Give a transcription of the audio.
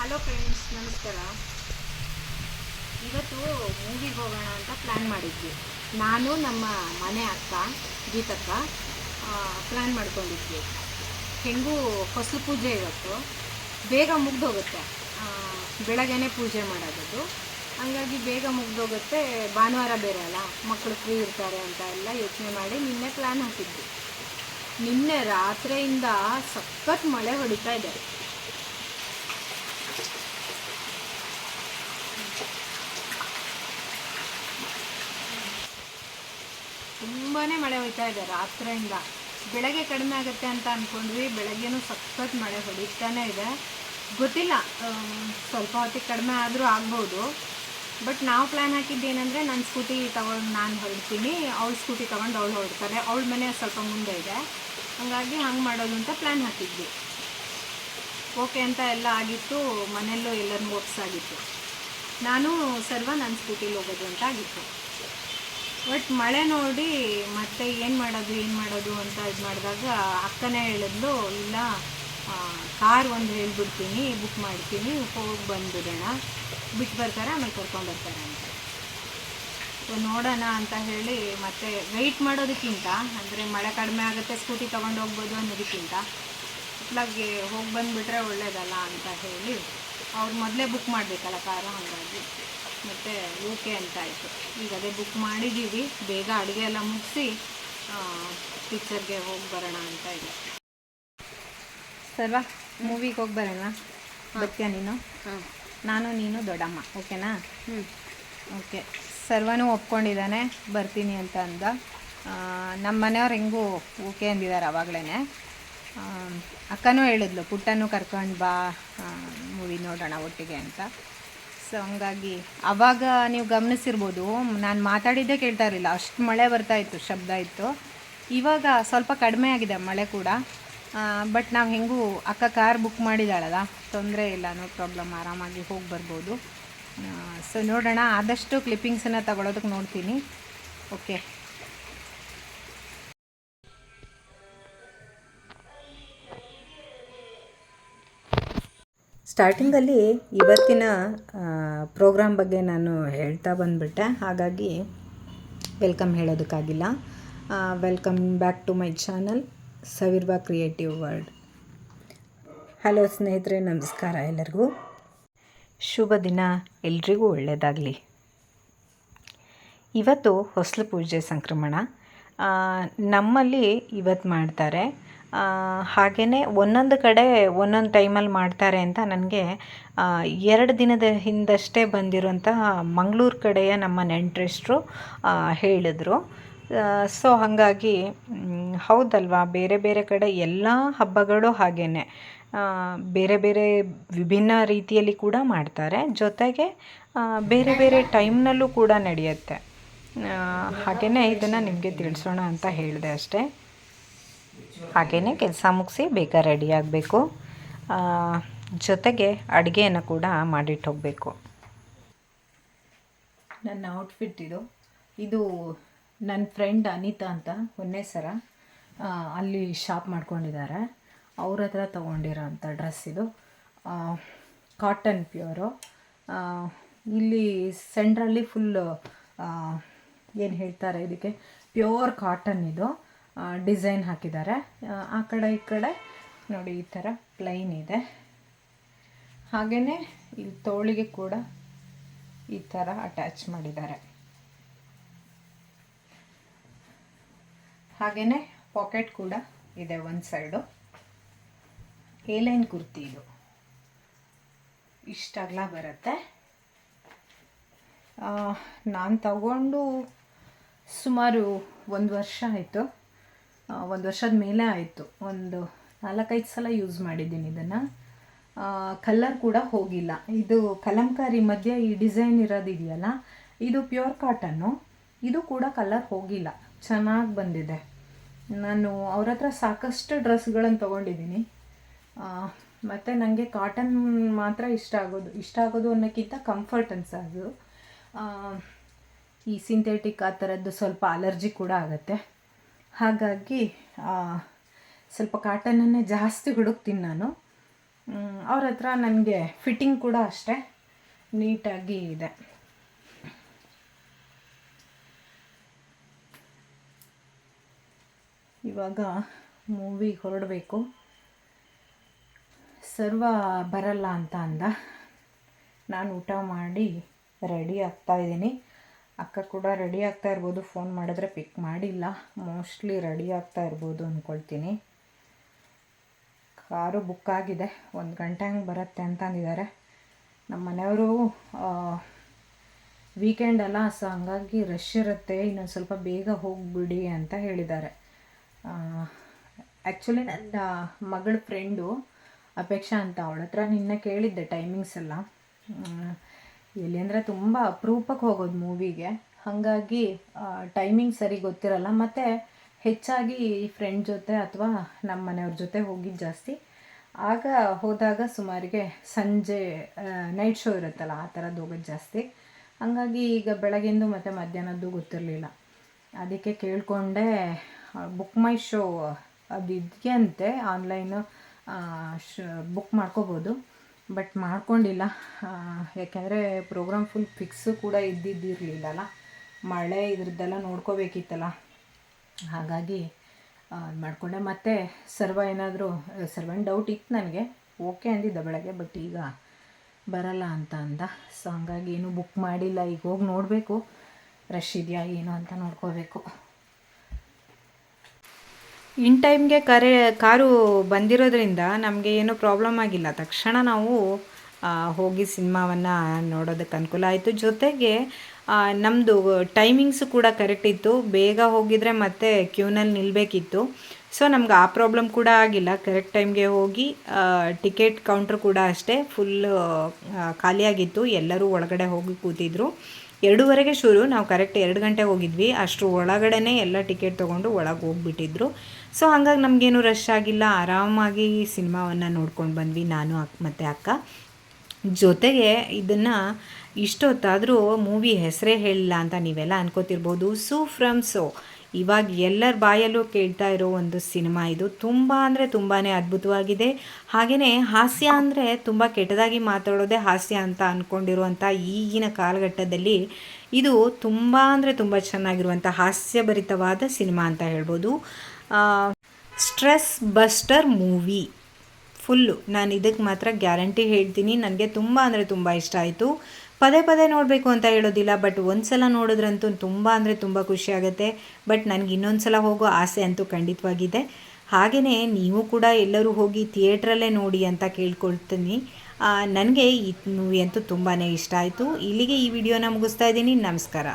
Hello friends ನಮಸ್ಕಾರ. ಇವತ್ತು ಮೂವಿಗೆ ಹೋಗೋಣ ಅಂತ ಪ್ಲ್ಯಾನ್ ಮಾಡಿದ್ವಿ. ನಾನು, ನಮ್ಮ ಮನೆ ಅಕ್ಕ, ಗೀತಕ್ಕ ಪ್ಲ್ಯಾನ್ ಮಾಡ್ಕೊಂಡಿದ್ವಿ. ಹೆಂಗೂ ಹೊಸಲು ಪೂಜೆ ಇವತ್ತು. ಬೇಗ ಮುಗ್ದೋಗುತ್ತೆ. ಬೆಳಗ್ಗೆ ಬೆಳಗ್ಗೆನೇ ಪೂಜೆ ಮಾಡೋದು ಹಂಗಾಗಿ ಬೇಗ ಮುಗ್ದೋಗುತ್ತೆ. ಭಾನುವಾರ ಬೇರೆ ಅಲ್ಲ ಮಕ್ಕಳು ಫ್ರೀ ಇರ್ತಾರೆ ಅಂತ ಎಲ್ಲ ಯೋಚನೆ ಮಾಡಿ ನಿನ್ನೆ ಪ್ಲ್ಯಾನ್ ಹಾಕಿದ್ವಿ. ನಿನ್ನೆ ರಾತ್ರಿಯಿಂದ ಸಖತ್ ಮಳೆ ಹೊಡಿತಾ ಇದೆ. ತುಂಬಾ ಮಳೆ ಹೋಯ್ತಾ ಇದೆ. ರಾತ್ರಿಯಿಂದ ಬೆಳಗ್ಗೆ ಕಡಿಮೆ ಆಗುತ್ತೆ ಅಂತ ಅಂದ್ಕೊಂಡ್ವಿ ಬೆಳಗ್ಗೆನೂ ಸಖತ್ ಮಳೆ ಹೊಡಿತಾನೆ ಇದೆ. ಗೊತ್ತಿಲ್ಲ ಸ್ವಲ್ಪ ಹೊತ್ತಿಗೆ ಕಡಿಮೆ ಆದರೂ ಆಗ್ಬೋದು. ಬಟ್ ನಾವು ಪ್ಲ್ಯಾನ್ ಹಾಕಿದ್ದು ಏನಂದರೆ ನನ್ನ ಸ್ಕೂಟಿ ತಗೊಂಡು ನಾನು ಹೊರಡ್ತೀನಿ. ಅವ್ಳ ಸ್ಕೂಟಿ ತೊಗೊಂಡು ಅವಳು ಹೊರಡ್ತಾರೆ. ಅವಳ ಮನೆ ಸ್ವಲ್ಪ ಮುಂದೆ ಇದೆ. ಹಾಗಾಗಿ ಹಂಗೆ ಮಾಡೋದು ಅಂತ ಪ್ಲ್ಯಾನ್ ಹಾಕಿದ್ವಿ. ಓಕೆ ಅಂತ ಎಲ್ಲ ಆಗಿತ್ತು. ಮನೆಯಲ್ಲೂ ಎಲ್ಲರೂ ಒಪ್ಸಾಗಿತ್ತು ನಾನು ಸರ್ವ ನನ್ನ ಸ್ಕೂಟಿಲಿ ಹೋಗೋದು ಅಂತ ಆಗಿತ್ತು. ಬಟ್ ಮಳೆ ನೋಡಿ ಮತ್ತೆ ಏನು ಮಾಡೋದು ಏನು ಮಾಡೋದು ಅಂತ ಇದು ಮಾಡಿದಾಗ ಅಕ್ಕನೇ ಹೇಳಿದ್ಲು, ಇಲ್ಲ ಕಾರ್ ಒಂದು ಹೇಳ್ಬಿಡ್ತೀನಿ ಬುಕ್ ಮಾಡ್ತೀನಿ, ಹೋಗಿ ಬಂದ್ಬಿಡೋಣ. ಬಿಟ್ಟು ಬರ್ತಾರೆ, ಆಮೇಲೆ ಕರ್ಕೊಂಡು ಬರ್ತಾರೆ ಅಂತ. ಸೊ ನೋಡೋಣ ಅಂತ ಹೇಳಿ ಮತ್ತೆ ವೆಯ್ಟ್ ಮಾಡೋದಕ್ಕಿಂತ, ಅಂದರೆ ಮಳೆ ಕಡಿಮೆ ಆಗುತ್ತೆ ಸ್ಕೂಟಿ ತೊಗೊಂಡು ಹೋಗ್ಬೋದು ಅನ್ನೋದಕ್ಕಿಂತ ಅಟ್ಲಾಗೆ ಹೋಗಿ ಬಂದುಬಿಟ್ರೆ ಒಳ್ಳೇದಲ್ಲ ಅಂತ ಹೇಳಿ, ಅವ್ರು ಮೊದಲೇ ಬುಕ್ ಮಾಡಬೇಕಲ್ಲ ಕಾರು ಹಾಗಾಗಿ. ಮತ್ತು ಓಕೆ ಅಂತ ಆಯಿತು ಈಗ ಅದೇ ಬುಕ್ ಮಾಡಿದ್ದೀವಿ. ಬೇಗ ಅಡುಗೆ ಎಲ್ಲ ಮುಗಿಸಿ ಪಿಕ್ಚರ್ಗೆ ಹೋಗಿ ಬರೋಣ ಅಂತ ಇದೆ. ಸರ್ವಾ ಮೂವಿಗೆ ಹೋಗಿ ಬರೋಣ ಬರ್ತೀಯ ನೀನು? ನಾನು ನೀನು ದೊಡ್ಡಮ್ಮ ಓಕೆನಾ? ಹ್ಞೂ ಓಕೆ. ಸರ್ವನೂ ಒಪ್ಕೊಂಡಿದ್ದಾನೆ ಬರ್ತೀನಿ ಅಂತ ಅಂದ. ನಮ್ಮ ಮನೆಯವ್ರು ಹೆಂಗೂ ಓಕೆ ಅಂದಿದ್ದಾರೆ ಆವಾಗಲೇ ಅಕ್ಕನೂ ಹೇಳಿದ್ಲು ಪುಟ್ಟನೂ ಕರ್ಕೊಂಡು ಬಾ ಮೂವಿ ನೋಡೋಣ ಒಟ್ಟಿಗೆ ಅಂತ. ಸೊ ಹಂಗಾಗಿ ಅವಾಗ ನೀವು ಗಮನಿಸಿರ್ಬೋದು, ನಾನು ಮಾತಾಡಿದ್ದೇ ಕೇಳ್ತಾ ಇರಲಿಲ್ಲ. ಅಷ್ಟು ಮಳೆ ಬರ್ತಾ ಇತ್ತು, ಶಬ್ದ ಇತ್ತು. ಇವಾಗ ಸ್ವಲ್ಪ ಕಡಿಮೆ ಆಗಿದೆ ಮಳೆ ಕೂಡ. ಬಟ್ ನಾವು ಹೆಂಗೂ ಅಕ್ಕ ಕಾರ್ ಬುಕ್ ಮಾಡಿದಾಳಲ್ಲ, ತೊಂದರೆ ಇಲ್ಲ ನೋ ಪ್ರಾಬ್ಲಮ್ ಆರಾಮಾಗಿ ಹೋಗಿ ಬರ್ಬೋದು. ಸೊ ನೋಡೋಣ, ಆದಷ್ಟು ಕ್ಲಿಪ್ಪಿಂಗ್ಸನ್ನು ತಗೊಳೋದಕ್ಕೆ ನೋಡ್ತೀನಿ. ಓಕೆ ಸ್ಟಾರ್ಟಿಂಗಲ್ಲಿ ಇವತ್ತಿನ ಪ್ರೋಗ್ರಾಮ್ ಬಗ್ಗೆ ನಾನು ಹೇಳ್ತಾ ಬಂದ್ಬಿಟ್ಟೆ. ಹಾಗಾಗಿ welcome ಹೇಳೋದಕ್ಕಾಗಿಲ್ಲ. Welcome back to my channel, ಸವಿರ್ಬಾ creative world. Hello ಸ್ನೇಹಿತರೆ, ನಮಸ್ಕಾರ ಎಲ್ಲರಿಗೂ. ಶುಭ ದಿನ, ಎಲ್ರಿಗೂ ಒಳ್ಳೆಯದಾಗಲಿ ಇವತ್ತು ಹೊಸಲು ಪೂಜೆ ಸಂಕ್ರಮಣ. ನಮ್ಮಲ್ಲಿ ಇವತ್ತು ಮಾಡ್ತಾರೆ ಹಾಗೆಯೇ ಒಂದೊಂದು ಕಡೆ ಒಂದೊಂದು ಟೈಮಲ್ಲಿ ಮಾಡ್ತಾರೆ ಅಂತ ನನಗೆ ಎರಡು ದಿನದ ಹಿಂದಷ್ಟೇ ಬಂದಿರುವಂತಹ ಮಂಗಳೂರು ಕಡೆಯ ನಮ್ಮ ನೆಂಟರಿಷ್ಟರು ಹೇಳಿದರು. ಸೊ ಹಾಗಾಗಿ ಹೌದಲ್ವಾ? ಬೇರೆ ಬೇರೆ ಕಡೆ ಎಲ್ಲ ಹಬ್ಬಗಳು ಹಾಗೇನೆ. ಬೇರೆ ಬೇರೆ ವಿಭಿನ್ನ ರೀತಿಯಲ್ಲಿ ಕೂಡ ಮಾಡ್ತಾರೆ. ಜೊತೆಗೆ ಬೇರೆ ಬೇರೆ ಟೈಮ್ನಲ್ಲೂ ಕೂಡ ನಡೆಯುತ್ತೆ. ಹಾಗೆಯೇ ಇದನ್ನು ನಿಮಗೆ ತಿಳಿಸೋಣ ಅಂತ ಹೇಳಿದೆ ಅಷ್ಟೇ. ಹಾಗೆಯೇ ಕೆಲಸ ಮುಗಿಸಿ ಬೇಗ ರೆಡಿ ಆಗಬೇಕು. ಜೊತೆಗೆ ಅಡುಗೆಯನ್ನು ಕೂಡ ಮಾಡಿಟ್ಟು ಹೋಗಬೇಕು. ನನ್ನ ಔಟ್ಫಿಟ್ ಇದು. ಇದು ನನ್ನ ಫ್ರೆಂಡ್ ಅನಿತಾ ಅಂತ, ಒಂದೇ ಸರ ಅಲ್ಲಿ ಶಾಪ್ ಮಾಡ್ಕೊಂಡಿದ್ದಾರೆ. ಅವ್ರ ಹತ್ರ ತೊಗೊಂಡಿರೋ ಅಂಥ ಡ್ರೆಸ್ ಇದು. ಕಾಟನ್ ಪ್ಯೂರು ಇಲ್ಲಿ ಸೆಂಟ್ರಲ್ಲಿ ಫುಲ್ಲು ಏನು ಹೇಳ್ತಾರೆ ಇದಕ್ಕೆ? ಪ್ಯೂರ್ ಕಾಟನ್ ಇದು. ಡಿಸೈನ್ ಹಾಕಿದ್ದಾರೆ. ಆ, ಕಡೆ ಈ ಕಡೆ ನೋಡಿ ಈ ಥರ ಪ್ಲೈನ್ ಇದೆ. ಹಾಗೆಯೇ ಇಲ್ಲಿ ತೋಳಿಗೆ ಕೂಡ ಈ ಥರ ಅಟ್ಯಾಚ್ ಮಾಡಿದ್ದಾರೆ. ಹಾಗೆಯೇ ಪಾಕೆಟ್ ಕೂಡ ಇದೆ ಒಂದು ಸೈಡು ಏಲೈನ್ ಕುರ್ತಿ ಇದು. ಇಷ್ಟ ಅಗಲ ಬರುತ್ತೆ. ನಾನು ತಗೊಂಡು ಸುಮಾರು ಒಂದು ವರ್ಷ ಆಯಿತು. ಒಂದು ವರ್ಷದ ಮೇಲೆ ಆಯಿತು. ಒಂದು ನಾಲ್ಕೈದು ಸಲ ಯೂಸ್ ಮಾಡಿದ್ದೀನಿ ಇದನ್ನು. ಕಲ್ಲರ್ ಕೂಡ ಹೋಗಿಲ್ಲ. ಇದು ಕಲಂಕಾರಿ ಮಧ್ಯೆ ಈ ಡಿಸೈನ್ ಇರೋದಿದೆಯಲ್ಲ ಇದು ಪ್ಯೂರ್ ಕಾಟನ್ನು ಇದು ಕೂಡ ಕಲರ್ ಹೋಗಿಲ್ಲ. ಚೆನ್ನಾಗಿ ಬಂದಿದೆ. ನಾನು ಅವ್ರ ಹತ್ರ ಸಾಕಷ್ಟು ಡ್ರೆಸ್ಗಳನ್ನು ತೊಗೊಂಡಿದ್ದೀನಿ. ಮತ್ತು ನನಗೆ ಕಾಟನ್ ಮಾತ್ರ ಇಷ್ಟ ಆಗೋದು ಇಷ್ಟ ಆಗೋದು ಅನ್ನೋಕ್ಕಿಂತ ಕಂಫರ್ಟ್ ಅನ್ಸೋದು ಈ ಸಿಂಥೆಟಿಕ್ ಆ ಥರದ್ದು ಸ್ವಲ್ಪ ಅಲರ್ಜಿ ಕೂಡ ಆಗುತ್ತೆ. ಹಾಗಾಗಿ ಸ್ವಲ್ಪ ಕಾಟನನ್ನೇ ಜಾಸ್ತಿ ಹುಡುಕ್ತೀನಿ ನಾನು. ಅವ್ರ ಹತ್ರ ನನಗೆ ಫಿಟ್ಟಿಂಗ್ ಕೂಡ ಅಷ್ಟೇ, ನೀಟಾಗಿ ಇದೆ. ಇವಾಗ ಮೂವಿಗೆ ಹೊರಡಬೇಕು. ಸರ್ವ ಬರಲ್ಲ ಅಂತ ಅಂದ. ನಾನು ಊಟ ಮಾಡಿ ರೆಡಿ ಆಗ್ತಾ ಇದ್ದೀನಿ. ಅಕ್ಕ ಕೂಡ ರೆಡಿ ಆಗ್ತಾ ಇರ್ಬೋದು. ಫೋನ್ ಮಾಡಿದ್ರೆ ಪಿಕ್ ಮಾಡಿಲ್ಲ. ಮೋಸ್ಟ್ಲಿ ರೆಡಿ ಆಗ್ತಾ ಇರ್ಬೋದು ಅಂದ್ಕೊಳ್ತೀನಿ ಕಾರು ಬುಕ್ ಆಗಿದೆ. ಒಂದು ಗಂಟೆ ಹಂಗೆ ಬರುತ್ತೆ ಅಂತಂದಿದ್ದಾರೆ ನಮ್ಮ ಮನೆಯವರು ವೀಕೆಂಡ್ ಅಲ್ಲ ಸೊ ಹಂಗಾಗಿ ರಶ್ ಇರುತ್ತೆ. ಇನ್ನೊಂದು ಸ್ವಲ್ಪ ಬೇಗ ಹೋಗಿಬಿಡಿ ಅಂತ ಹೇಳಿದ್ದಾರೆ. ಆ್ಯಕ್ಚುಲಿ ನನ್ನ ಮಗಳ ಫ್ರೆಂಡು ಅಪೇಕ್ಷಾ ಅಂತ ಅವಳ ಹತ್ರ ನಿನ್ನೆ ಕೇಳಿದ್ದೆ ಟೈಮಿಂಗ್ಸ್ ಎಲ್ಲ. ಎಲ್ಲಿ ಅಂದರೆ ತುಂಬ ಅಪರೂಪಕ್ಕೆ ಹೋಗೋದು ಮೂವಿಗೆ. ಹಾಗಾಗಿ ಟೈಮಿಂಗ್ ಸರಿ ಗೊತ್ತಿರಲ್ಲ. ಮತ್ತು ಹೆಚ್ಚಾಗಿ ಫ್ರೆಂಡ್ ಜೊತೆ ಅಥವಾ ನಮ್ಮ ಮನೆಯವ್ರ ಜೊತೆ ಹೋಗಿದ್ದು ಜಾಸ್ತಿ. ಆಗ ಹೋದಾಗ ಸುಮಾರಿಗೆ ಸಂಜೆ ನೈಟ್ ಶೋ ಇರುತ್ತಲ್ಲ, ಆ ಥರದ್ದು ಹೋಗೋದು ಜಾಸ್ತಿ. ಹಾಗಾಗಿ ಈಗ ಬೆಳಗಿಂದು ಮತ್ತು ಮಧ್ಯಾಹ್ನದ್ದು ಗೊತ್ತಿರಲಿಲ್ಲ. ಅದಕ್ಕೆ ಕೇಳಿಕೊಂಡೆ ಬುಕ್ ಮೈ ಶೋ ಅದು ಇದೆಯಂತೆ ಆನ್ಲೈನು ಬುಕ್ ಮಾಡ್ಕೋಬೋದು. ಬಟ್ ಮಾಡ್ಕೊಂಡಿಲ್ಲ. ಯಾಕೆಂದರೆ ಪ್ರೋಗ್ರಾಮ್ ಫುಲ್ ಫಿಕ್ಸು ಕೂಡ ಇದ್ದಿದ್ದಿರಲಿಲ್ಲಲ್ಲ. ಮಳೆ ಇದ್ರದ್ದೆಲ್ಲ ನೋಡ್ಕೋಬೇಕಿತ್ತಲ್ಲ. ಹಾಗಾಗಿ ಮಾಡಿಕೊಂಡೆ. ಮತ್ತು ಸರ್ವ ಏನಾದರೂ ಸರ್ವನ್ ಡೌಟ್ ಇತ್ತು ನನಗೆ. ಓಕೆ ಅಂದಿದ್ದ ಬೆಳಗ್ಗೆ ಬಟ್ ಈಗ ಬರಲ್ಲ ಅಂತ ಅಂದ. ಸೊ ಹಂಗಾಗಿ ಏನೂ ಬುಕ್ ಮಾಡಿಲ್ಲ. ಈಗ ಹೋಗಿ ನೋಡಬೇಕು. ರಶ್ ಇದೆಯಾ, ಏನು ಅಂತ ನೋಡ್ಕೋಬೇಕು. ಇನ್ ಟೈಮ್ಗೆ ಕರೆ, ಕಾರು ಬಂದಿರೋದ್ರಿಂದ ನಮಗೆ ಏನೂ ಪ್ರಾಬ್ಲಮ್ ಆಗಿಲ್ಲ. ತಕ್ಷಣ ನಾವು ಹೋಗಿ ಸಿನಿಮಾವನ್ನು ನೋಡೋದಕ್ಕೆ ಅನುಕೂಲ ಆಯಿತು. ಜೊತೆಗೆ ನಮ್ಮದು ಟೈಮಿಂಗ್ಸು ಕೂಡ ಕರೆಕ್ಟ್ ಇತ್ತು. ಬೇಗ ಹೋಗಿದರೆ ಮತ್ತೆ ಕ್ಯೂನಲ್ಲಿ ನಿಲ್ಲಬೇಕಿತ್ತು ಸೊ ನಮ್ಗೆ ಆ ಪ್ರಾಬ್ಲಮ್ ಕೂಡ ಆಗಿಲ್ಲ. ಕರೆಕ್ಟ್ ಟೈಮ್ಗೆ ಹೋಗಿ ಟಿಕೆಟ್ ಕೌಂಟ್ರ್ ಕೂಡ ಅಷ್ಟೇ ಫುಲ್ಲು ಖಾಲಿಯಾಗಿತ್ತು. ಎಲ್ಲರೂ ಒಳಗಡೆ ಹೋಗಿ ಕೂತಿದ್ರು. ಎರಡೂವರೆಗೆ ಶುರು. ನಾವು ಕರೆಕ್ಟ್ ಎರಡು ಗಂಟೆಗೆ ಹೋಗಿದ್ವಿ. ಅಷ್ಟರ ಒಳಗಡೆನೇ ಎಲ್ಲ ಟಿಕೆಟ್ ತೊಗೊಂಡು ಒಳಗೆ ಹೋಗ್ಬಿಟ್ಟಿದ್ರು. ಸೊ, ಹಂಗಾಗಿ ನಮಗೇನು ರಶ್ ಆಗಿಲ್ಲ. ಆರಾಮಾಗಿ ಸಿನಿಮಾವನ್ನು ನೋಡ್ಕೊಂಡು ಬಂದ್ವಿ ನಾನು ಅಕ್, ಮತ್ತು ಅಕ್ಕ. ಜೊತೆಗೆ ಇದನ್ನು ಇಷ್ಟೊತ್ತಾದರೂ ಮೂವಿ ಹೆಸರೇ ಹೇಳಿಲ್ಲ ಅಂತ ನೀವೆಲ್ಲ ಅನ್ಕೋತಿರ್ಬೋದು. ಸೂ ಫ್ರಮ್ ಸೋ. ಇವಾಗ ಎಲ್ಲರ ಬಾಯಲ್ಲೂ ಕೇಳ್ತಾ ಇರೋ ಒಂದು ಸಿನಿಮಾ ಇದು. ತುಂಬ ಅಂದರೆ ತುಂಬಾ ಅದ್ಭುತವಾಗಿದೆ. ಹಾಗೆಯೇ ಹಾಸ್ಯ ಅಂದರೆ ತುಂಬ ಕೆಟ್ಟದಾಗಿ ಮಾತಾಡೋದೇ ಹಾಸ್ಯ ಅಂತ ಅಂದ್ಕೊಂಡಿರುವಂಥ ಈಗಿನ ಕಾಲಘಟ್ಟದಲ್ಲಿ ಇದು ತುಂಬ ಅಂದರೆ ತುಂಬ ಚೆನ್ನಾಗಿರುವಂಥ ಹಾಸ್ಯಭರಿತವಾದ ಸಿನಿಮಾ ಅಂತ ಹೇಳ್ಬೋದು. Stress buster movie. ಫುಲ್ಲು. ನಾನು ಇದಕ್ಕೆ ಮಾತ್ರ ಗ್ಯಾರಂಟಿ ಹೇಳ್ತೀನಿ. ನನಗೆ ತುಂಬ ಅಂದರೆ ತುಂಬ ಇಷ್ಟ ಆಯಿತು. ಪದೇ ಪದೇ ನೋಡಬೇಕು ಅಂತ ಹೇಳೋದಿಲ್ಲ ಬಟ್ ಒಂದು ಸಲ ನೋಡಿದ್ರಂತೂ ತುಂಬ ಅಂದರೆ ತುಂಬ ಖುಷಿ ಆಗುತ್ತೆ. ಬಟ್ ನನಗೆ ಇನ್ನೊಂದು ಸಲ ಹೋಗೋ ಆಸೆ ಅಂತೂ ಖಂಡಿತವಾಗಿದೆ. ಹಾಗೆಯೇ ನೀವು ಕೂಡ ಎಲ್ಲರೂ ಹೋಗಿ ಥಿಯೇಟ್ರಲ್ಲೇ ನೋಡಿ ಅಂತ ಕೇಳ್ಕೊಳ್ತೀನಿ. ನನಗೆ ಈ ಮೂವಿ ಅಂತೂ ತುಂಬಾ ಇಷ್ಟ ಆಯಿತು. ಇಲ್ಲಿಗೆ ಈ ವಿಡಿಯೋನ ಮುಗಿಸ್ತಾ ಇದ್ದೀನಿ. ನಮಸ್ಕಾರ.